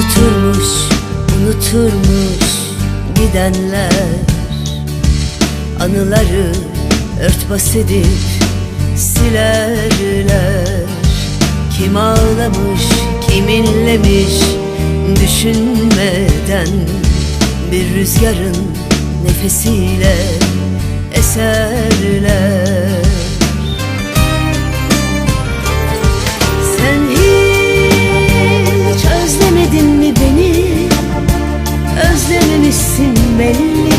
Unuturmuş, unuturmuş gidenler. Anıları örtbas edip silerler. Kim ağlamış, kim inlemiş düşünmeden Bir rüzgarın nefesiyle eserler belli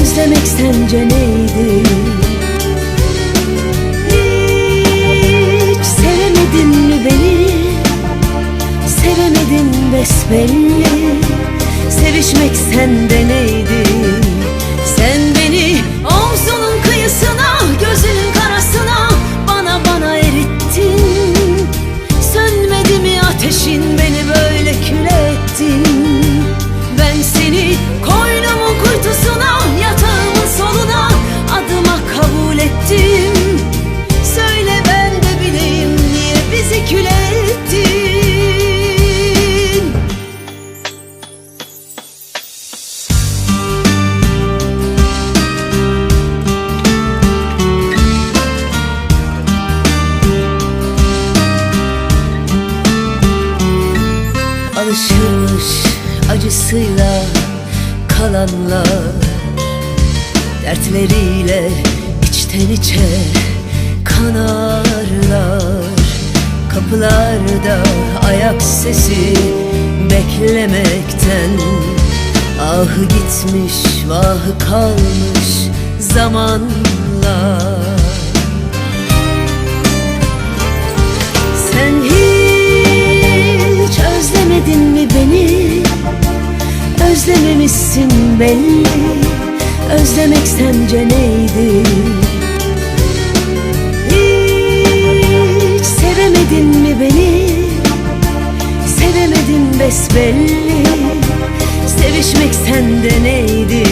Özlemek sence neydi? Hiç sevemedin mi beni? Sevemedin besbelli Sevişmek sende neydi? Alışırmış acısıyla kalanlar Dertleriyle içten içe kanarlar. Kapılarda ayak sesi beklemekten Ahı gitmiş vahı kalmış zamanla Özlememişsin belli Özlemek sence neydi? Hiç sevemedin mi beni? Sevemedin besbelli Sevişmek sende neydi?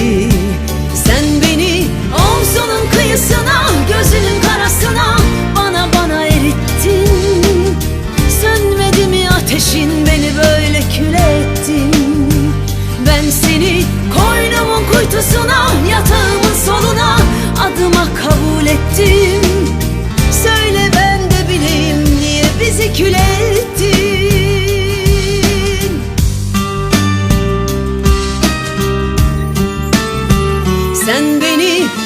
Sen beni